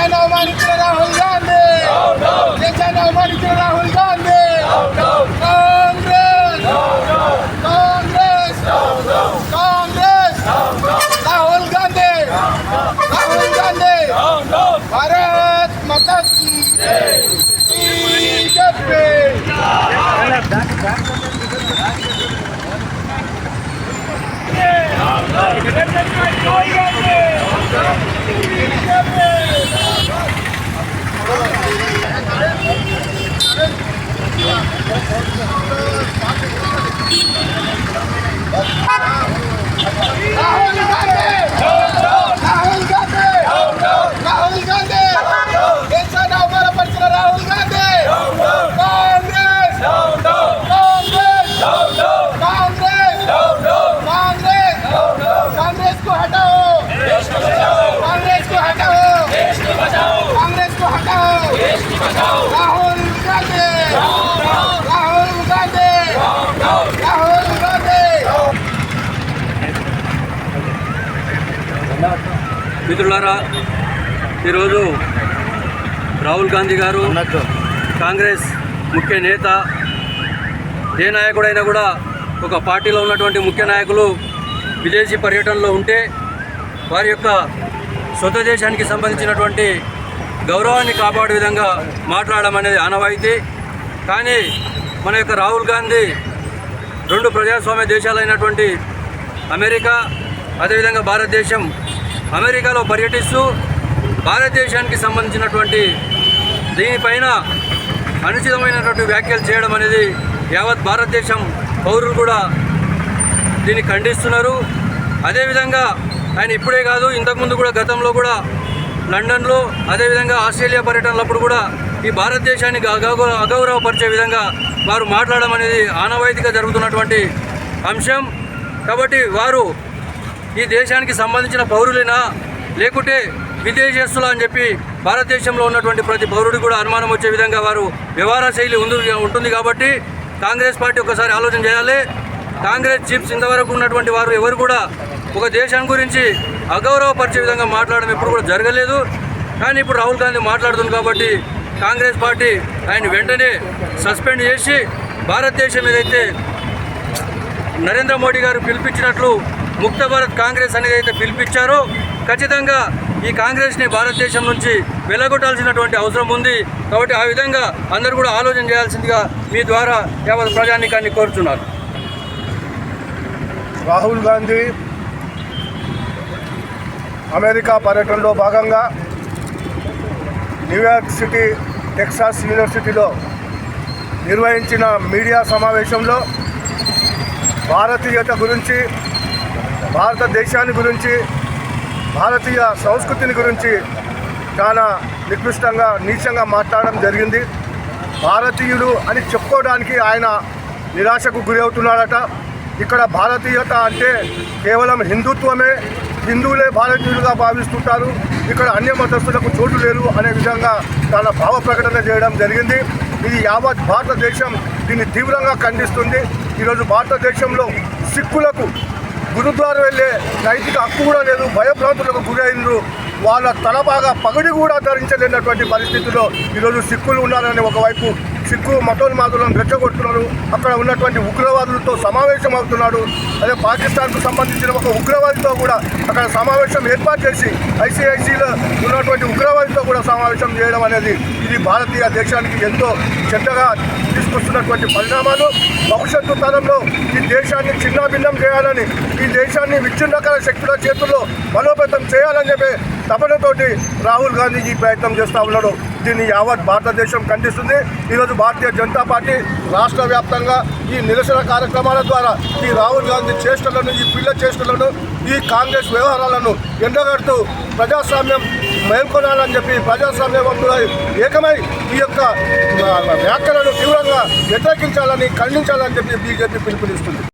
China Almighty to Rahul Gandhi. Oh no. China Almighty to Rahul Gandhi. Congress. No, no. Congress. No, no. Congress. No, no. Rahul Gandhi. No, no. Rahul Gandhi. No, no. Bharat Mata Ki Jai. Yeah. Oh, no. Yeah. Oh, no. Yeah. Oh, no. Yeah. Oh, no. Yeah. Oh, no. Yeah. Oh, no. Yeah. Oh, no. Oh, no Thank you. మిత్రులారా ఈరోజు రాహుల్ గాంధీ గారు కాంగ్రెస్ ముఖ్య నేత ఏ నాయకుడైనా కూడా ఒక పార్టీలో ఉన్నటువంటి ముఖ్య నాయకులు విదేశీ పర్యటనలో ఉంటే వారి యొక్క స్వతదేశానికి సంబంధించినటువంటి గౌరవాన్ని కాపాడే విధంగా మాట్లాడడం అనేది ఆనవాయితీ. కానీ మన యొక్క రాహుల్ గాంధీ రెండు ప్రజాస్వామ్య దేశాలైనటువంటి అమెరికా అదేవిధంగా భారతదేశం అమెరికాలో పర్యటిస్తూ భారతదేశానికి సంబంధించినటువంటి దీనిపైన అనుచితమైనటువంటి వ్యాఖ్యలు చేయడం అనేది యావత్ భారతదేశం పౌరులు కూడా దీన్ని ఖండిస్తున్నారు. అదేవిధంగా ఆయన ఇప్పుడే కాదు ఇంతకుముందు కూడా గతంలో కూడా లండన్లో అదేవిధంగా ఆస్ట్రేలియా పర్యటనలప్పుడు కూడా ఈ భారతదేశానికి అగౌరవపరిచే విధంగా వారు మాట్లాడడం అనేది ఆనవాయితీగా జరుగుతున్నటువంటి అంశం. కాబట్టి వారు ఈ దేశానికి సంబంధించిన పౌరులేనా? లేకుంటే విదేశస్తులా అని చెప్పి భారతదేశంలో ఉన్నటువంటి ప్రతి పౌరుడు కూడా అనుమానం వచ్చే విధంగా వారు వ్యవహార శైలి ఉంది ఉంటుంది కాబట్టి కాంగ్రెస్ పార్టీ ఒకసారి ఆలోచన చేయాలి. కాంగ్రెస్ చీఫ్స్ ఇంతవరకు ఉన్నటువంటి వారు ఎవరు కూడా ఒక దేశం గురించి అగౌరవపరిచే విధంగా మాట్లాడడం ఎప్పుడు కూడా జరగలేదు. కానీ ఇప్పుడు రాహుల్ గాంధీ మాట్లాడుతుంది కాబట్టి కాంగ్రెస్ పార్టీ ఆయన వెంటనే సస్పెండ్ చేసి భారతదేశం ఏదైతే నరేంద్ర మోడీ గారు పిలిపించినట్లు ముక్త భారత్ కాంగ్రెస్ అనేది అయితే పిలిపించారో ఖచ్చితంగా ఈ కాంగ్రెస్ని భారతదేశం నుంచి వెలగొట్టాల్సినటువంటి అవసరం ఉంది. కాబట్టి ఆ విధంగా అందరూ కూడా ఆలోచన చేయాల్సిందిగా మీ ద్వారా యావత్ ప్రజానికాన్ని కోరుచున్నారు రాహుల్ గాంధీ అమెరికా పర్యటనలో భాగంగా న్యూయార్క్ సిటీ టెక్సాస్ యూనివర్సిటీలో నిర్వహించిన మీడియా సమావేశంలో భారతీయత గురించి భారతదేశాన్ని గురించి భారతీయ సంస్కృతిని గురించి చాలా నికృష్టంగా నీచంగా మాట్లాడడం జరిగింది. భారతీయుడు అని చెప్పుకోవడానికి ఆయన నిరాశకు గురి అవుతున్నాడట ఇక్కడ భారతీయత అంటే కేవలం హిందుత్వమే. హిందువులే భారతీయులుగా భావిస్తుంటారు. ఇక్కడ అన్య మతస్థులకు చోటు లేరు అనే విధంగా చాలా భావ ప్రకటన చేయడం జరిగింది. ఇది యావత్ భారతదేశం దీన్ని తీవ్రంగా ఖండిస్తుంది. ఈరోజు భారతదేశంలో సిక్కులకు గురుద్వారా వెళ్ళే నైతిక హక్కు కూడా లేదు. భయభ్రాంతులకు గురైండ్రు. వాళ్ళ తల బాగా పగడి కూడా ధరించలేనటువంటి పరిస్థితిలో ఈరోజు సిక్కులు ఉన్నారని ఒకవైపు సిక్కు మతోన్మాదులను రెచ్చగొడుతున్నారు. అక్కడ ఉన్నటువంటి ఉగ్రవాదులతో సమావేశం అవుతున్నాడు అదే పాకిస్తాన్కు సంబంధించిన ఒక ఉగ్రవాదితో కూడా అక్కడ సమావేశం ఏర్పాటు చేసి ఐసిఐసిలో ఉన్నటువంటి ఉగ్రవాదితో కూడా సమావేశం చేయడం అనేది ఇది భారతీయ దేశానికి ఎంతో చెడ్డగా తీసుకొస్తున్నటువంటి పరిణామాలు. భవిష్యత్తు తరంలో ఈ దేశాన్ని చిన్నాభిన్నం చేయాలని ఈ దేశాన్ని విచ్ఛిన్నకర శక్తుల చేతుల్లో బలోపేతం చేయాలని చెప్పి తపనతోటి రాహుల్ గాంధీ ఈ ప్రయత్నం చేస్తూ ఉన్నాడు. దీన్ని యావత్ భారతదేశం ఖండిస్తుంది. ఈరోజు భారతీయ జనతా పార్టీ రాష్ట్ర వ్యాప్తంగా ఈ నిరసన కార్యక్రమాల ద్వారా ఈ రాహుల్ గాంధీ చేష్టలను ఈ పిల్ల చేష్టలను ఈ కాంగ్రెస్ వ్యవహారాలను ఎండగడుతూ ప్రజాస్వామ్యం మేల్కొనాలని చెప్పి ప్రజాస్వామ్యవంతులై ఏకమై ఈ యొక్క వ్యాఖ్యలను తీవ్రంగా వ్యతిరేకించాలని ఖండించాలని చెప్పి బీజేపీ పిలుపునిస్తుంది.